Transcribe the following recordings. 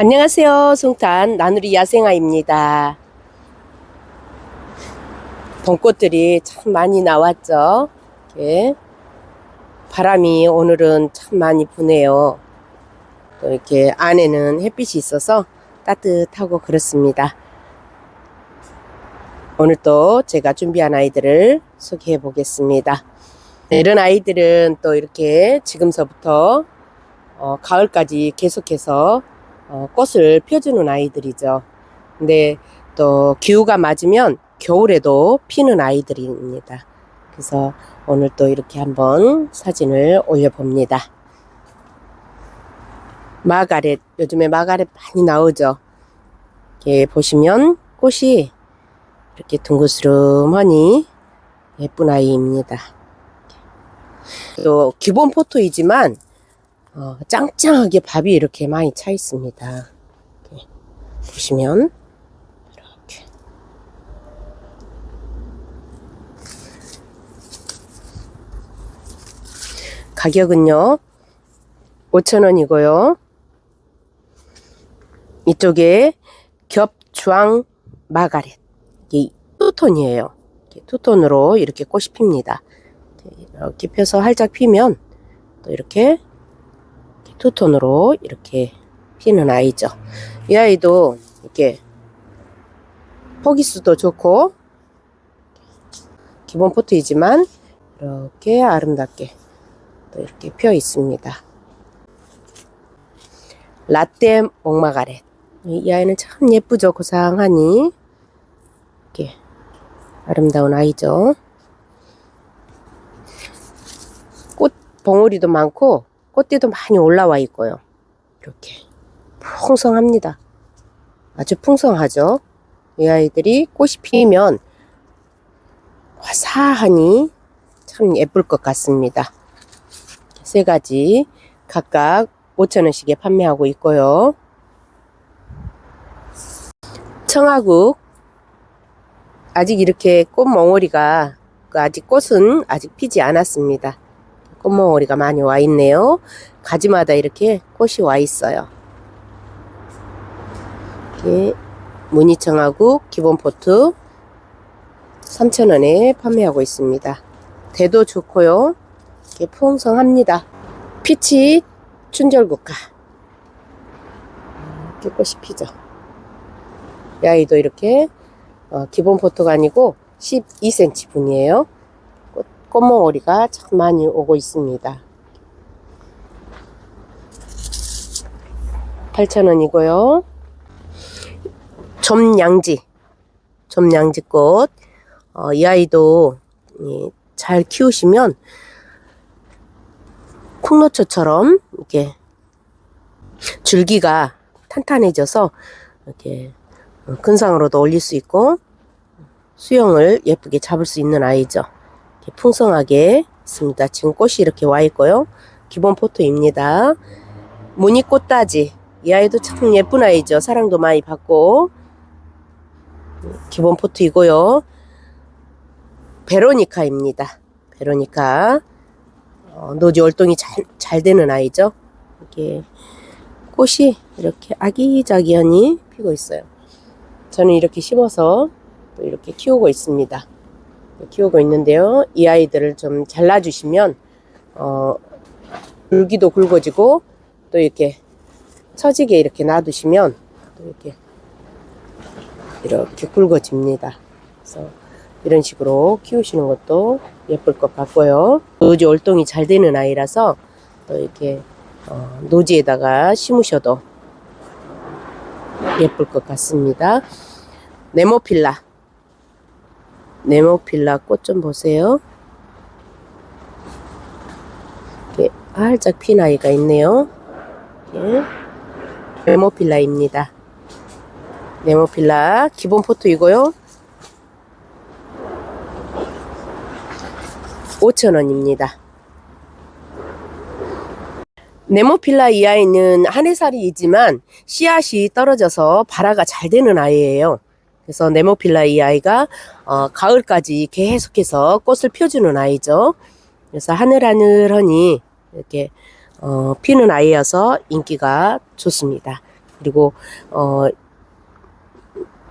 안녕하세요. 송탄 나누리 야생아입니다. 봄꽃들이 참 많이 나왔죠. 이렇게 바람이 오늘은 참 많이 부네요. 또 이렇게 안에는 햇빛이 있어서 따뜻하고 그렇습니다. 오늘 또 제가 준비한 아이들을 소개해 보겠습니다. 네, 이런 아이들은 또 이렇게 지금서부터 어, 가을까지 계속해서 어, 꽃을 펴주는 아이들이죠. 근데 또 기후가 맞으면 겨울에도 피는 아이들입니다. 그래서 오늘 또 이렇게 한번 사진을 올려봅니다. 마가렛, 요즘에 마가렛 많이 나오죠. 이렇게 보시면 꽃이 이렇게 둥그스름하니 예쁜 아이입니다. 또 기본 포토이지만 어, 짱짱하게 밥이 이렇게 많이 차 있습니다. 이렇게 보시면 이렇게 가격은요 5,000원이고요. 이쪽에 겹주황 마가렛 이게 투톤이에요. 투톤으로 이렇게 꽃이 핍니다. 이렇게 펴서 활짝 피면 또 이렇게 투톤으로 이렇게 피는 아이죠. 이 아이도 이렇게 포기수도 좋고 기본 포트이지만 이렇게 아름답게 또 이렇게 펴 있습니다. 라떼 목마가렛 이 아이는 참 예쁘죠. 고상하니 이렇게 아름다운 아이죠. 꽃 봉우리도 많고 꽃띠도 많이 올라와 있고요. 이렇게 풍성합니다. 아주 풍성하죠. 이 아이들이 꽃이 피면 화사하니 참 예쁠 것 같습니다. 세 가지 각각 5천원씩에 판매하고 있고요. 청아국 아직 이렇게 꽃 멍어리가 그 아직 꽃은 아직 피지 않았습니다. 꽃몽오리가 많이 와 있네요. 가지마다 이렇게 꽃이 와 있어요. 이렇게 무늬청하고 기본 포트 3,000원에 판매하고 있습니다. 대도 좋고요. 이렇게 풍성합니다. 피치 춘절국화 이렇게 꽃이 피죠. 이 아이도 이렇게 어, 기본 포트가 아니고 12cm 분이에요. 꽃몽오리가 참 많이 오고 있습니다. 8,000원이고요. 점양지, 점양지꽃. 어, 이 아이도 예, 잘 키우시면 콩노초처럼 이렇게 줄기가 탄탄해져서 이렇게 근상으로도 올릴 수 있고 수영을 예쁘게 잡을 수 있는 아이죠. 이렇게 풍성하게 있습니다. 지금 꽃이 이렇게 와 있고요. 기본 포토입니다. 무늬 꽃다지. 이 아이도 참 예쁜 아이죠. 사랑도 많이 받고. 기본 포트이고요. 베로니카입니다. 베로니카. 어, 노지 월동이 잘, 잘 되는 아이죠. 이렇게 꽃이 이렇게 아기자기하니 피고 있어요. 저는 이렇게 심어서 또 이렇게 키우고 있습니다. 키우고 있는데요. 이 아이들을 좀 잘라주시면 어, 굵기도 굵어지고 또 이렇게 처지게 이렇게 놔두시면 또 이렇게 이렇게 굵어집니다. 그래서 이런 식으로 키우시는 것도 예쁠 것 같고요. 노지 월동이 잘 되는 아이라서 또 이렇게 어, 노지에다가 심으셔도 예쁠 것 같습니다. 네모필라 네모필라 꽃 좀 보세요. 이렇게 활짝 핀 아이가 있네요. 이렇게 네모필라입니다. 네모필라 기본 포토이고요. 5,000원입니다. 네모필라 이 아이는 한 해살이지만 씨앗이 떨어져서 발화가 잘 되는 아이예요. 그래서 네모필라 이 아이가 어, 가을까지 계속해서 꽃을 펴주는 아이죠. 그래서 하늘하늘하니 이렇게 어, 피는 아이여서 인기가 좋습니다. 그리고 어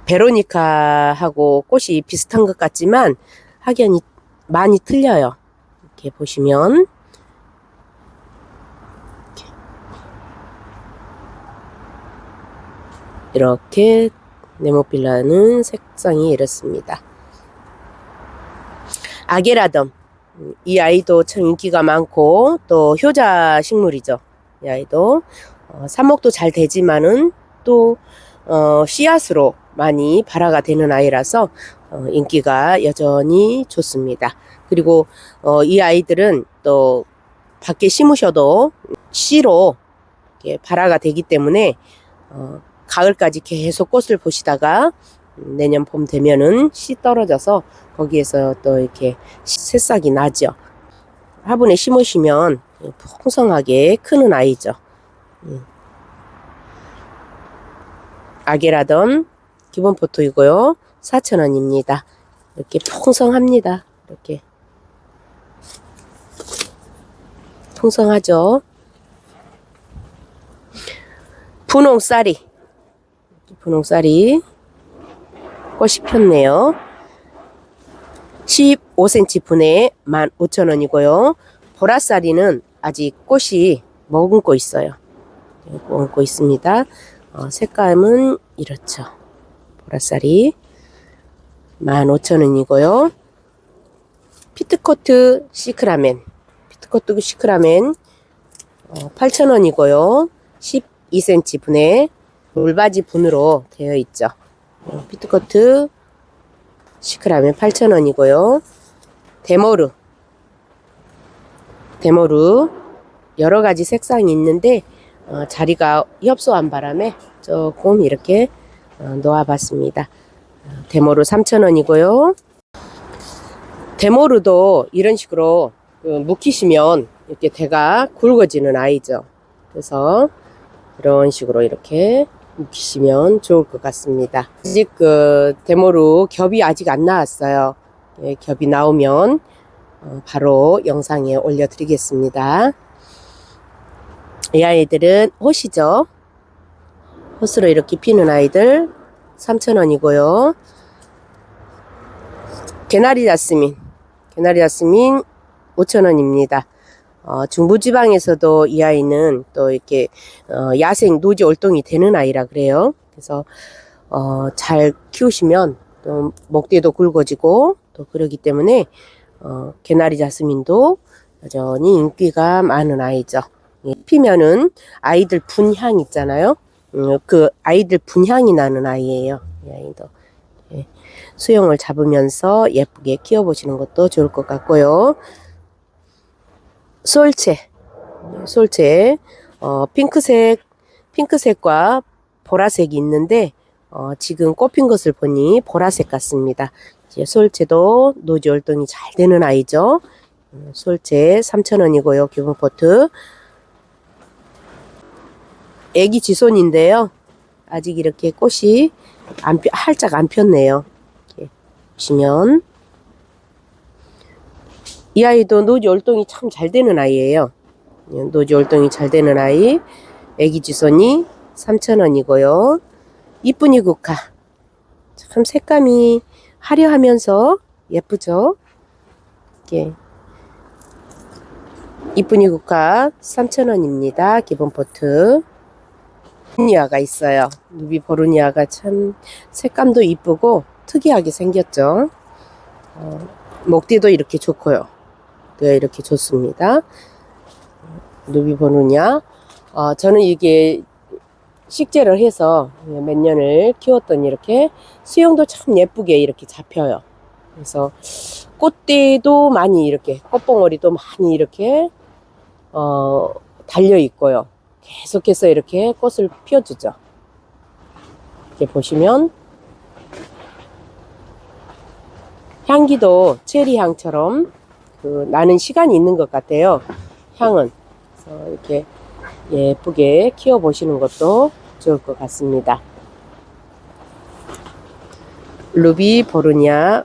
베로니카하고 꽃이 비슷한 것 같지만 확연히 많이 틀려요. 이렇게 보시면 이렇게 네모필라는 색상이 이렇습니다. 아게라덤 음, 이 아이도 참 인기가 많고 또 효자 식물이죠. 이 아이도 어, 삽목도 잘 되지만은 또 어, 씨앗으로 많이 발화가 되는 아이라서 어, 인기가 여전히 좋습니다. 그리고 어, 이 아이들은 또 밖에 심으셔도 씨로 발화가 되기 때문에 어, 가을까지 계속 꽃을 보시다가 음, 내년 봄 되면은 씨 떨어져서 거기에서 또 이렇게 씨- 새싹이 나죠. 화분에 심으시면 풍성하게 크는 아이죠. 음. 아게라던 기본 포토이고요. 4,000원입니다. 이렇게 풍성합니다. 이렇게 풍성하죠. 분홍 쌀이 분홍쌀이 꽃이 폈네요. 15cm 분에 15,000원이고요. 보라쌀이는 아직 꽃이 머금고 있어요. 네, 머금고 있습니다. 어, 색감은 이렇죠. 보라쌀이 15,000원이고요. 피트코트 시크라멘. 피트코트 시크라멘 어, 8,000원이고요. 12cm 분에 물바지 분으로 되어 있죠. 어, 피트코트 시크라멘 8,000원이고요. 데모르. 데모르. 여러 가지 색상이 있는데, 어, 자리가 협소한 바람에 조금 이렇게 어, 놓아봤습니다. 어, 데모르 3,000원이고요. 데모르도 이런 식으로 그 묵히시면 이렇게 대가 굵어지는 아이죠. 그래서 이런 식으로 이렇게 묵히시면 좋을 것 같습니다. 아직 그 데모로 겹이 아직 안 나왔어요. 예, 겹이 나오면 어, 바로 영상에 올려드리겠습니다. 이 아이들은 호시죠. 호스로 이렇게 피는 아이들 3,000원이고요. 개나리 자스민, 개나리 자스민 5,000원입니다. 어, 중부지방에서도 이 아이는 또 이렇게 어, 야생 노지 월동이 되는 아이라 그래요. 그래서 어, 잘 키우시면 또 목대도 굵어지고 또 그러기 때문에 어, 개나리 자스민도 여전히 인기가 많은 아이죠. 예, 피면은 아이들 분향 있잖아요. 음, 그 아이들 분향이 나는 아이예요. 이 아이도 예, 수영을 잡으면서 예쁘게 키워보시는 것도 좋을 것 같고요. 솔체, 솔체, 어, 핑크색, 핑크색과 보라색이 있는데, 어, 지금 꽃핀 것을 보니 보라색 같습니다. 이제 솔체도 노지 활동이 잘 되는 아이죠. 음, 솔체 3,000원이고요. 기본 포트. 애기 지손인데요. 아직 이렇게 꽃이 안, 피- 활짝 안 폈네요. 이렇게 보시면. 이 아이도 노지 활동이 참 잘 되는 아이예요. 예, 노지 활동이 잘 되는 아이. 애기 지손이 3,000원이고요. 이쁜이 국화. 참 색감이 화려하면서 예쁘죠? 이게 이쁜이 국화 3,000원입니다. 기본 포트. 보르니아가 있어요. 누비 보르니아가 참 색감도 이쁘고 특이하게 생겼죠. 어, 목대도 이렇게 좋고요. 네, 이렇게 좋습니다. 누비 보르니아. 어, 저는 이게 식재를 해서 몇 년을 키웠더니 이렇게 수영도 참 예쁘게 이렇게 잡혀요. 그래서 꽃대도 많이 이렇게 꽃봉오리도 많이 이렇게 어, 달려 있고요. 계속해서 이렇게 꽃을 피워주죠. 이렇게 보시면 향기도 체리 향처럼 그 나는 시간이 있는 것 같아요. 향은 이렇게 예쁘게 키워 보시는 것도 좋을 것 같습니다. 루비 보르니아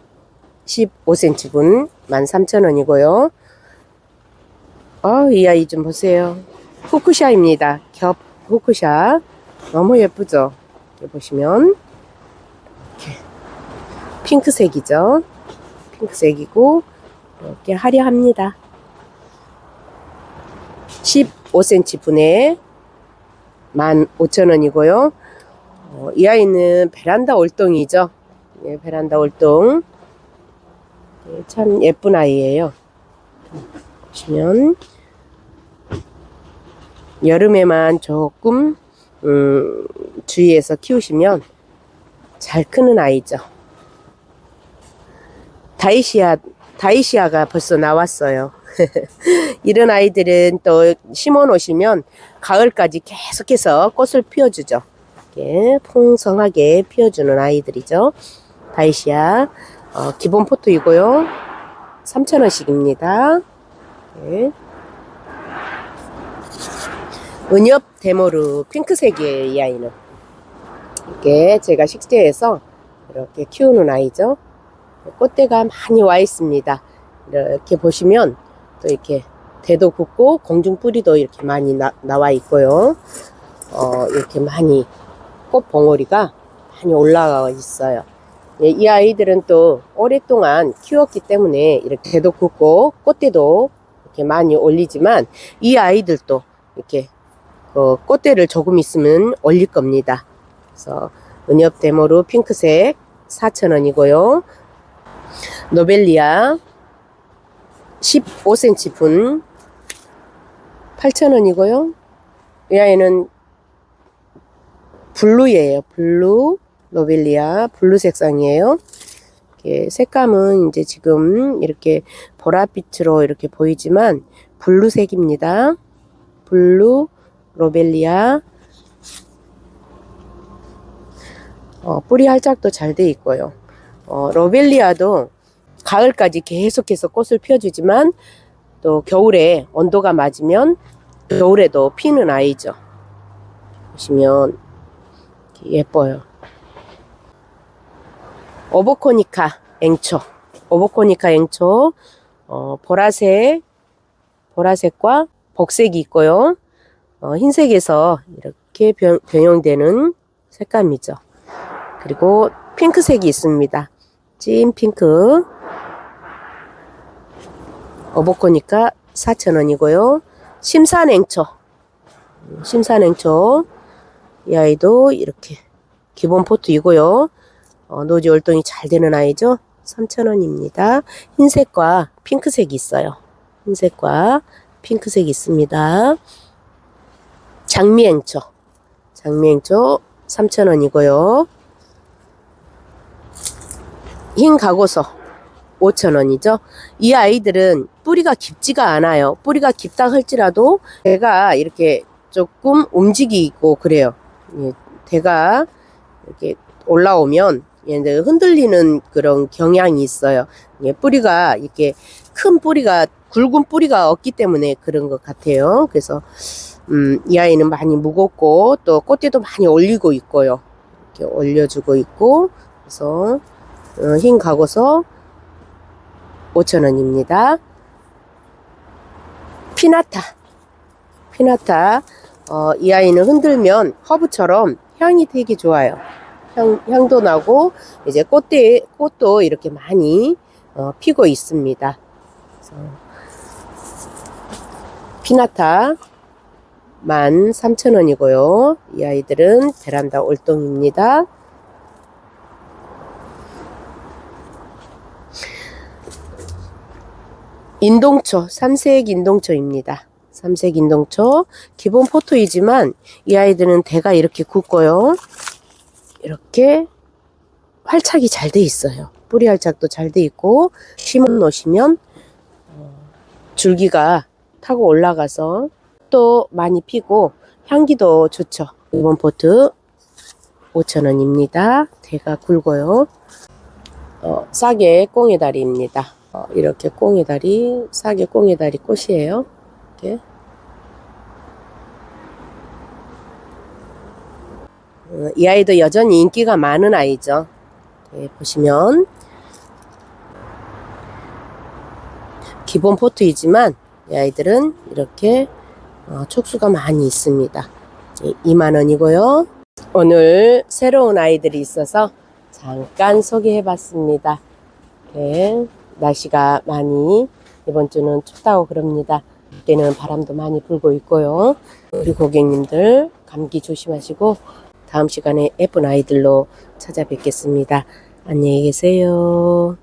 15cm분 13,000원이고요. 어, 이 아이 좀 보세요. 후쿠샤입니다. 겹 후쿠샤 너무 예쁘죠? 이렇게 보시면 이렇게 핑크색이죠. 핑크색이고 이렇게 화려합니다. 15cm 분에 15,000원이고요. 어, 이 아이는 베란다 올동이죠. 예, 베란다 올동. 예, 참 예쁜 아이예요. 보시면 여름에만 조금 음, 주위에서 키우시면 잘 크는 아이죠. 다이시아 다이시아가 벌써 나왔어요. 이런 아이들은 또 심어 놓으시면 가을까지 계속해서 꽃을 피워주죠. 이렇게 풍성하게 피워주는 아이들이죠. 다이시아 어, 기본 포토이고요. 3,000원씩입니다. 네. 은엽 데모르 핑크색이에요, 이 아이는. 이게 제가 식재해서 이렇게 키우는 아이죠. 꽃대가 많이 와 있습니다. 이렇게 보시면 또 이렇게 대도 붓고 공중 뿌리도 이렇게 많이 나, 나와 있고요. 어, 이렇게 많이 꽃 봉오리가 많이 올라가 있어요. 예, 이 아이들은 또 오랫동안 키웠기 때문에 이렇게 대도 굵고 꽃대도 이렇게 많이 올리지만 이 아이들도 이렇게 어, 꽃대를 조금 있으면 올릴 겁니다. 그래서 은엽 데모르 핑크색 4,000원이고요. 노벨리아 15cm 분 8,000원이고요. 이 아이는 블루예요. 블루 노벨리아 블루 색상이에요. 색감은 이제 지금 이렇게 보랏빛으로 이렇게 보이지만 블루색입니다. 블루 로벨리아 어, 뿌리 활짝도 잘 돼 있고요. 어, 로벨리아도 가을까지 계속해서 꽃을 피워주지만 또 겨울에 온도가 맞으면 겨울에도 피는 아이죠. 보시면 예뻐요. 오보코니카 앵초, 오보코니카 앵초, 어, 보라색, 보라색과 복색이 있고요. 어, 흰색에서 이렇게 변, 변형되는 색감이죠. 그리고 핑크색이 있습니다. 찐 핑크. 어복거니까 4,000원이고요. 심산행초. 심산행초. 이 아이도 이렇게 기본 포트이고요. 어, 노지 월동이 잘 되는 아이죠. 3,000원입니다. 흰색과 핑크색이 있어요. 흰색과 핑크색이 있습니다. 장미행초. 장미행초 3,000원이고요. 흰 가고서 5,000원이죠. 이 아이들은 뿌리가 깊지가 않아요. 뿌리가 깊다 할지라도 대가 이렇게 조금 움직이고 그래요. 예, 대가 이렇게 올라오면 얘들 흔들리는 그런 경향이 있어요. 예, 뿌리가 이렇게 큰 뿌리가 굵은 뿌리가 없기 때문에 그런 것 같아요. 그래서 음, 이 아이는 많이 무겁고 또 꽃대도 많이 올리고 있고요. 이렇게 올려주고 있고 그래서 어, 흰 가고서 5,000원입니다. 피나타. 피나타. 어, 이 아이는 흔들면 허브처럼 향이 되게 좋아요. 향, 향도 나고, 이제 꽃대, 꽃도 이렇게 많이 어, 피고 있습니다. 피나타 13,000원이고요. 이 아이들은 베란다 올동입니다. 인동초, 삼색 인동초입니다. 삼색 인동초. 기본 포토이지만 이 아이들은 대가 이렇게 굵고요. 이렇게 활착이 잘 돼 있어요. 뿌리 활착도 잘 돼 있고 심어 놓으시면 어, 줄기가 타고 올라가서 또 많이 피고 향기도 좋죠. 이번 포트 5,000원입니다. 대가 굵어요. 어, 싸게 꽁이다리입니다. 어, 이렇게 꽁이다리, 싸게 꽁이다리 꽃이에요. 이렇게. 어, 이 아이도 여전히 인기가 많은 아이죠. 네, 보시면 기본 포트이지만 이 아이들은 이렇게 어, 촉수가 많이 있습니다. 2만 원이고요. 오늘 새로운 아이들이 있어서 잠깐 소개해 봤습니다. 네, 날씨가 많이 이번 주는 춥다고 그럽니다. 때는 바람도 많이 불고 있고요. 우리 고객님들 감기 조심하시고 다음 시간에 예쁜 아이들로 찾아뵙겠습니다. 안녕히 계세요.